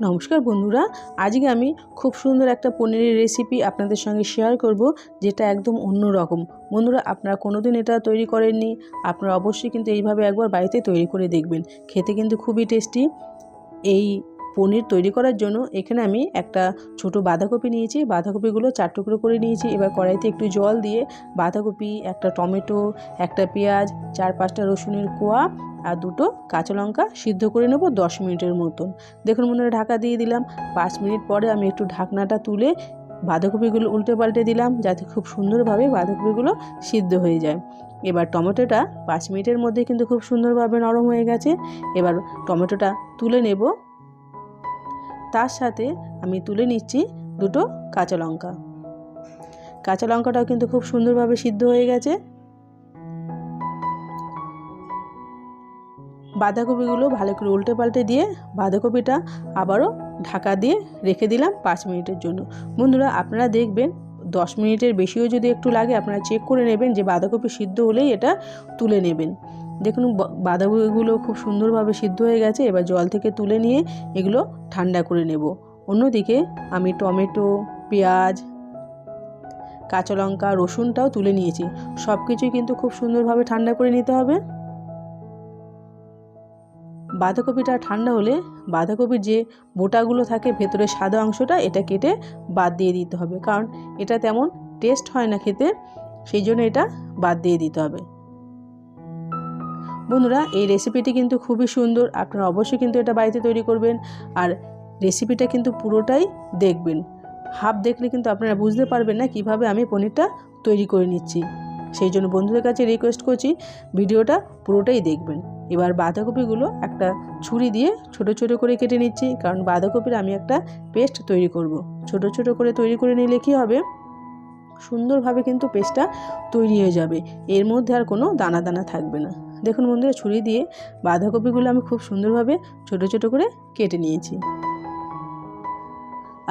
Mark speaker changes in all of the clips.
Speaker 1: নমস্কার বন্ধুরা, আজকে আমি খুব সুন্দর একটা পনিরের রেসিপি আপনাদের সঙ্গে শেয়ার করব, যেটা একদম অন্য রকম বন্ধুরা, আপনারা কোনোদিন এটা তৈরি করেননি, আপনারা অবশ্যই কিন্তু এইভাবে একবার বাড়িতে তৈরি করে দেখবেন, খেতে কিন্তু খুবই টেস্টি এই পনির তৈরি করার জন্য এখানে আমি একটা ছোট বাঁধাকপি নিয়েছি। বাঁধাকপিগুলো চার টুকরো করে নিয়েছি। এবার কড়াইতে একটু জল দিয়ে বাঁধাকপি, একটা টমেটো, একটা পেঁয়াজ, চার পাঁচটা রসুনের কোয়া আর দুটো কাঁচা লঙ্কা সিদ্ধ করে নেব দশ মিনিটের মতন। দেখুন মনে ঢাকা দিয়ে দিলাম। পাঁচ মিনিট পরে আমি একটু ঢাকনাটা তুলে বাঁধাকপিগুলো উল্টে পাল্টে দিলাম যাতে খুব সুন্দরভাবে বাঁধাকপিগুলো সিদ্ধ হয়ে যায়। এবার টমেটোটা পাঁচ মিনিটের মধ্যে কিন্তু খুব সুন্দরভাবে নরম হয়ে গেছে। এবার টমেটোটা তুলে নেব। তার সাথে আমি তুলে নিচ্ছি দুটো কাঁচা লঙ্কা। কাঁচা লঙ্কাটাও কিন্তু খুব সুন্দরভাবে সিদ্ধ হয়ে গেছে। বাঁধাকপিগুলো ভালো করে উল্টে পাল্টে দিয়ে বাঁধাকপিটা আবারও ঢাকা দিয়ে রেখে দিলাম পাঁচ মিনিটের জন্য। বন্ধুরা, আপনারা দেখবেন দশ মিনিটের বেশিও যদি একটু লাগে, আপনারা চেক করে নেবেন যে বাঁধাকপি সিদ্ধ হলেই এটা তুলে নেবেন। দেখুন বাঁধাকপিগুলো খুব সুন্দরভাবে সিদ্ধ হয়ে গেছে, এবার জল থেকে তুলে নিয়ে এগুলো ঠান্ডা করে নেব। অন্যদিকে আমি টমেটো, পেঁয়াজ, কাঁচা লঙ্কা, রসুনটাও তুলে নিয়েছি। সব কিছুই কিন্তু খুব সুন্দরভাবে ঠান্ডা করে নিতে হবে। বাঁধাকপিটা ঠান্ডা হলে বাঁধাকপির যে বোটাগুলো থাকে ভেতরে সাদা অংশটা, এটা কেটে বাদ দিয়ে দিতে হবে। কারণ এটা তেমন টেস্ট হয় না খেতে, সেই জন্য এটা বাদ দিয়ে দিতে হবে। বন্ধুরা, এই রেসিপিটি কিন্তু খুবই সুন্দর। আপনারা অবশ্যই কিন্তু এটা বাড়িতে তৈরি করবেন আর রেসিপিটা কিন্তু পুরোটাই দেখবেন। হাফ দেখলে কিন্তু আপনারা বুঝতে পারবেন না কীভাবে আমি পনিরটা তৈরি করে নিচ্ছি। সেই জন্য বন্ধুদের কাছে রিকোয়েস্ট করছি, ভিডিওটা পুরোটাই দেখবেন। এবার বাঁধাকপিগুলো একটা ছুরি দিয়ে ছোট ছোট করে কেটে নিচ্ছি, কারণ বাঁধাকপির আমি একটা পেস্ট তৈরি করব। ছোট ছোট করে তৈরি করে নিলে কী হবে? সুন্দরভাবে কিন্তু পেস্টটা তৈরি হয়ে যাবে। এর মধ্যে আর কোনো দানা দানা থাকবে না। দেখুন বন্ধুরা, ছুরি দিয়ে বাঁধাকপিগুলো আমি খুব সুন্দরভাবে ছোট ছোট করে কেটে নিয়েছি।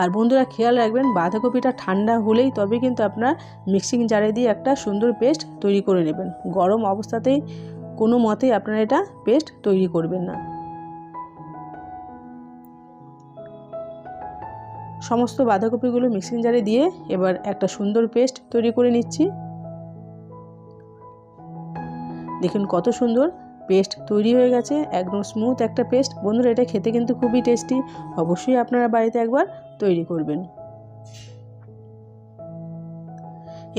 Speaker 1: আর বন্ধুরা, খেয়াল রাখবেন, বাঁধাকপিটা ঠান্ডা হলেই তবে কিন্তু আপনার মিক্সিং জারে দিয়ে একটা সুন্দর পেস্ট তৈরি করে নেবেন। গরম অবস্থাতেই কোনো মতেই আপনারা এটা পেস্ট তৈরি করবেন না। সমস্ত বাঁধাকপিগুলো মিক্সিং জারে দিয়ে এবার একটা সুন্দর পেস্ট তৈরি করে নিচ্ছি। দেখুন কত সুন্দর পেস্ট তৈরি হয়ে গেছে, একদম স্মুথ একটা পেস্ট। বন্ধুরা, এটা খেতে কিন্তু খুবই টেস্টি অবশ্যই আপনারা বাড়িতে একবার তৈরি করবেন।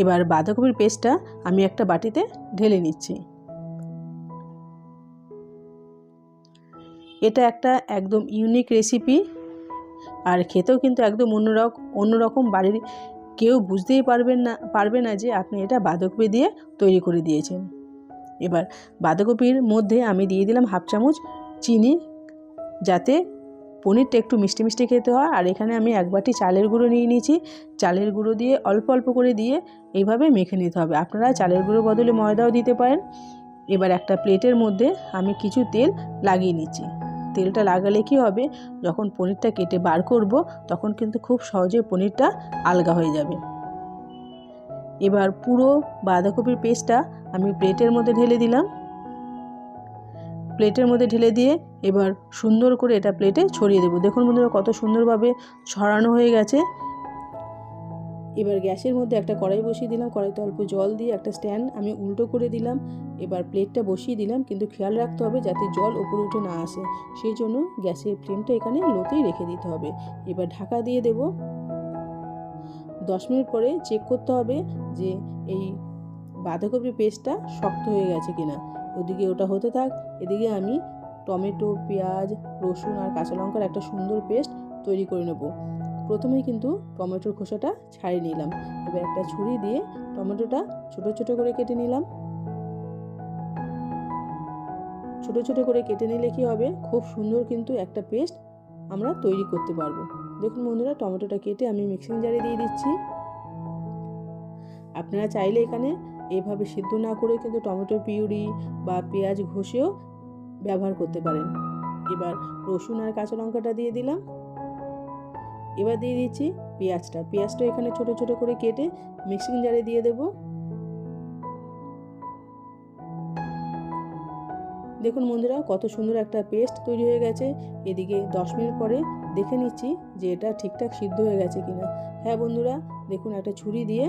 Speaker 1: এবার বাঁধাকপির পেস্টটা আমি একটা বাটিতে ঢেলে নিচ্ছি। এটা একটা একদম ইউনিক রেসিপি আর খেতেও কিন্তু একদম অন্যরকম অন্যরকম বাড়ির কেউ বুঝতেই পারবেন না, পারবে না যে আপনি এটা বাঁধাকপি দিয়ে তৈরি করে দিয়েছেন। এবার বাঁধাকপির মধ্যে আমি দিয়ে দিলাম হাফ চামচ চিনি, যাতে পনিরটা একটু মিষ্টি মিষ্টি খেতে হয়। আর এখানে আমি এক বাটি চালের গুঁড়ো নিয়ে নিয়েছি। চালের গুঁড়ো দিয়ে অল্প অল্প করে দিয়ে এইভাবে মেখে নিতে হবে। আপনারা চালের গুঁড়ো বদলে ময়দাও দিতে পারেন। এবার একটা প্লেটের মধ্যে আমি কিছু তেল লাগিয়ে নিচ্ছি। তেলটা লাগালে কি হবে? যখন পনিরটা কেটে বার করব, তখন কিন্তু খুব সহজে পনিরটা আলগা হয়ে যাবে। এবার পুরো বাঁধাকপির পেস্টটা আমি প্লেটের মধ্যে ঢেলে দিলাম। প্লেটের মধ্যে ঢেলে দিয়ে এবার সুন্দর করে এটা প্লেটে ছড়িয়ে দেবো। দেখুন বন্ধুরা, কত সুন্দরভাবে ছড়ানো হয়ে গেছে। এবার গ্যাসের মধ্যে একটা কড়াই বসিয়ে দিলাম। কড়াইতে অল্প জল দিয়ে একটা স্ট্যান্ড আমি উল্টো করে দিলাম। এবার প্লেটটা বসিয়ে দিলাম, কিন্তু খেয়াল রাখতে হবে যাতে জল উপরে উঠে না আসে। সেই জন্য গ্যাসের ফ্লেমটা এখানে লোতেই রেখে দিতে হবে। এবার ঢাকা দিয়ে দেব। দশ মিনিট পরে চেক করতে হবে যে এই বাঁধাকপির পেস্টটা শক্ত হয়ে গেছে কিনা। ওদিকে ওটা হতে থাক, এদিকে আমি টমেটো, পেঁয়াজ, রসুন আর কাঁচা লঙ্কার একটা সুন্দর পেস্ট তৈরি করে নেব। প্রথমেই কিন্তু টমেটোর খোসাটা ছাড়িয়ে নিলাম। এবার একটা ছুরি দিয়ে টমেটোটা ছোট ছোট করে কেটে নিলাম। ছোট ছোট করে কেটে নিলে কি হবে? খুব সুন্দর কিন্তু একটা পেস্ট আমরা তৈরি করতে পারব। দেখুন বন্ধুরা, টমেটোটা কেটে আমি মিক্সিং জারে দিয়ে দিচ্ছি। আপনারা চাইলে এখানে এভাবে সিদ্ধ না করে কিন্তু টমেটো পিউরি বা পেঁয়াজ ঘষেও ব্যবহার করতে পারেন। এবার রসুন আর কাঁচা লঙ্কাটা দিয়ে দিলাম। এবার দিয়ে দিচ্ছি পেঁয়াজটা। পেঁয়াজটা এখানে ছোট ছোট করে কেটে মিক্সিং জারে দিয়ে দেব। দেখুন বন্ধুরা, কত সুন্দর একটা পেস্ট তৈরি হয়ে গেছে। এদিকে দশ মিনিট পরে দেখে নিচ্ছি যে এটা ঠিকঠাক সিদ্ধ হয়ে গেছে কিনা। হ্যাঁ বন্ধুরা, দেখুন একটা ছুরি দিয়ে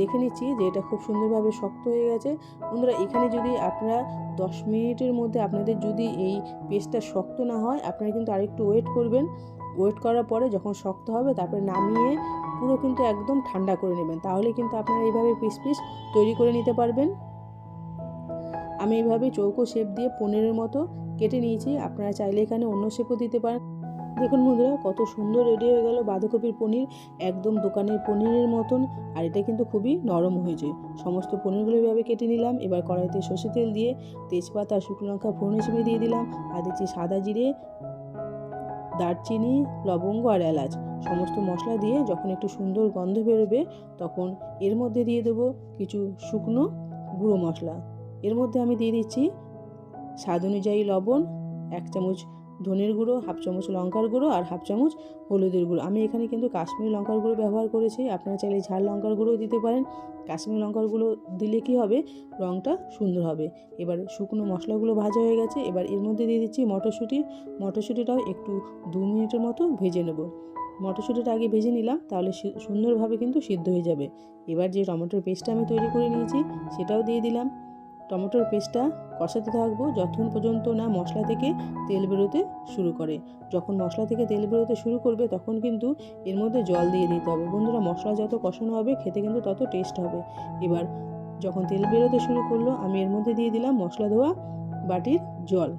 Speaker 1: দেখে নিচ্ছি যে এটা খুব সুন্দরভাবে শক্ত হয়ে গেছে। বন্ধুরা, এখানে যদি আপনারা দশ মিনিটের মধ্যে আপনাদের যদি এই পেস্টটা শক্ত না হয়, আপনারা কিন্তু আরেকটু ওয়েট করবেন। ওয়েট করার পরে যখন শক্ত হবে, তারপরে নামিয়ে পুরো কিন্তু একদম ঠান্ডা করে নেবেন। তাহলে কিন্তু আপনারা এইভাবে পিস পিস তৈরি করে নিতে পারবেন। আমি এইভাবে চৌকো শেপ দিয়ে পনিরের মতো কেটে নিয়েছি। আপনারা চাইলে এখানে অন্য শেপও দিতে পারেন। দেখুন বন্ধুরা, কত সুন্দর রেডি হয়ে গেল বাঁধাকপির পনির। একদম দোকানের পনিরের মতন। আর এটা কিন্তু খুবই নরম হয়েছে সমস্ত পনিরগুলো এভাবে কেটে নিলাম। এবার কড়াইতে সর্ষে তেল দিয়ে তেজপাতা, শুকনো লঙ্কা, ফোড়ন হিসেবে দিয়ে দিলাম। আর দিচ্ছি সাদা জিরে, দারচিনি, লবঙ্গ আর এলাচ। সমস্ত মশলা দিয়ে যখন একটু সুন্দর গন্ধ বেরোবে, তখন এর মধ্যে দিয়ে দেবো কিছু শুকনো গুঁড়ো মশলা। এর মধ্যে আমি দিয়ে দিচ্ছি স্বাদ অনুযায়ী লবণ, এক চামচ ধনের গুঁড়ো, হাফ চামচ লঙ্কার গুঁড়ো আর হাফ চামচ হলুদের গুঁড়ো। আমি এখানে কিন্তু কাশ্মীরি লঙ্কার গুঁড়ো ব্যবহার করেছি। আপনারা চাইলে ঝাল লঙ্কার গুঁড়ো দিতে পারেন। কাশ্মীরি লঙ্কার গুঁড়ো দিলে কি হবে? রঙটা সুন্দর হবে। এবার শুকনো মশলাগুলো ভাজা হয়ে গেছে। এবার এর মধ্যে দিয়ে দিচ্ছি মটরশুঁটি। মটরশুঁটিটাও একটু দু মিনিটের মতো ভেজে নেব। মটরশুঁটিটা আগে ভেজে নিলাম, তাহলে সুন্দরভাবে কিন্তু সিদ্ধ হয়ে যাবে। এবার যে টমেটোর পেস্টটা আমি তৈরি করে নিয়েছি, সেটাও দিয়ে দিলাম। টমেটোর পেস্টটা কষাতে থাকব যতক্ষণ পর্যন্ত না মশলা থেকে তেল বেরোতে শুরু করে। যখন মশলা থেকে তেল বেরোতে শুরু করবে তখন কিন্তু এর মধ্যে জল দিয়ে দিতে হবে। বন্ধুরা, মশলা যত কষানো হবে খেতে কিন্তু তত টেস্ট হবে। এবার যখন তেল বেরোতে শুরু করল, আমি এর মধ্যে দিয়ে দিলাম মশলা ধোয়া বাটির জল।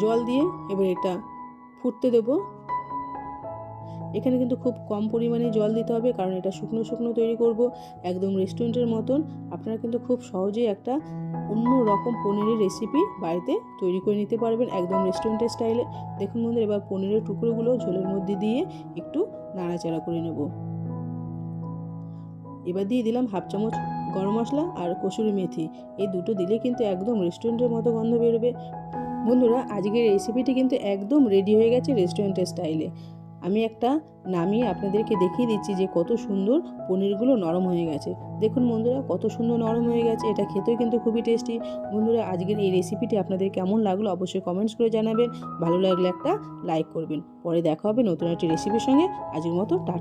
Speaker 1: জল দিয়ে এবার এটা ফুটতে দেবো এখানে কিন্তু খুব কম পরিমাণে জল দিতে হবে, কারণ এটা শুকনো শুকনো তৈরি করব একদম রেস্টুরেন্টের মতন। আপনারা কিন্তু খুব সহজেই একটা অন্য রকম পনিরের রেসিপি বাড়িতে তৈরি করে নিতে পারবেন একদম রেস্টুরেন্টের স্টাইলে দেখুন বন্ধুরা, এবার পনিরের টুকরোগুলো ঝোলের মধ্যে দিয়ে একটু নাড়াচাড়া করে নেব। এবার দিয়ে দিলাম হাফ চামচ গরম মশলা আর কসুরি মেথি। এই দুটো দিলে কিন্তু একদম রেস্টুরেন্টের মতো গন্ধ বেরোবে। বন্ধুরা, আজকের রেসিপিটি কিন্তু একদম রেডি হয়ে গেছে রেস্টুরেন্টের স্টাইলে আমি একটা নামিয়ে আপনাদেরকে দেখিয়ে দিচ্ছি যে কত সুন্দর পনিরগুলো নরম হয়ে গেছে। দেখুন বন্ধুরা, কত সুন্দর নরম হয়ে গেছে। এটা খেতেও কিন্তু খুবই টেস্টি। বন্ধুরা, আজকের এই রেসিপিটি আপনাদের কেমন লাগল অবশ্যই কমেন্টস করে জানাবেন। ভালো লাগলে একটা লাইক করবেন। পরে দেখা হবে নতুন একটি রেসিপির সঙ্গে। আজকের মতো টাটা